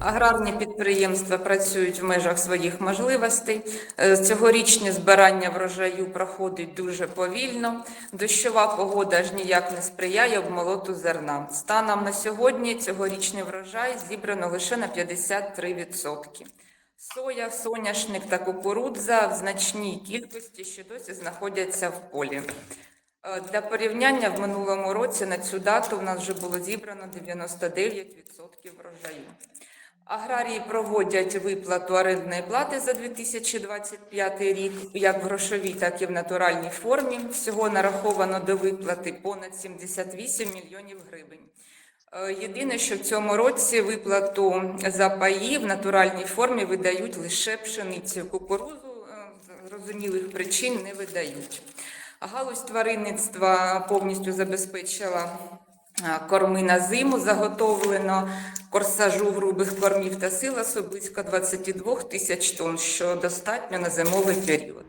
Аграрні підприємства працюють в межах своїх можливостей. Е, Цьогорічне збирання врожаю проходить дуже повільно. Дощова погода ж ніяк не сприяє обмолоту зерна. Станом на сьогодні цьогорічний врожай зібрано лише на 53%. Соя, соняшник та кукурудза в значній кількості ще досі знаходяться в полі. Е, Для порівняння в минулому році на цю дату в нас вже було зібрано 99% врожаю. Аграрії проводять виплату орендної плати за 2025 рік як в грошовій, так і в натуральній формі. Всього нараховано до виплати понад 78 мільйонів гривень. Е, Єдине, що в цьому році виплату за паї в натуральній формі видають лише пшеницю. Кукурузу е, зрозумілих причин не видають. Галузь тваринництва повністю забезпечила корми на зиму, заготовлено корсажу грубих кормів та силосу близько 22 тисяч тонн, що достатньо на зимовий період.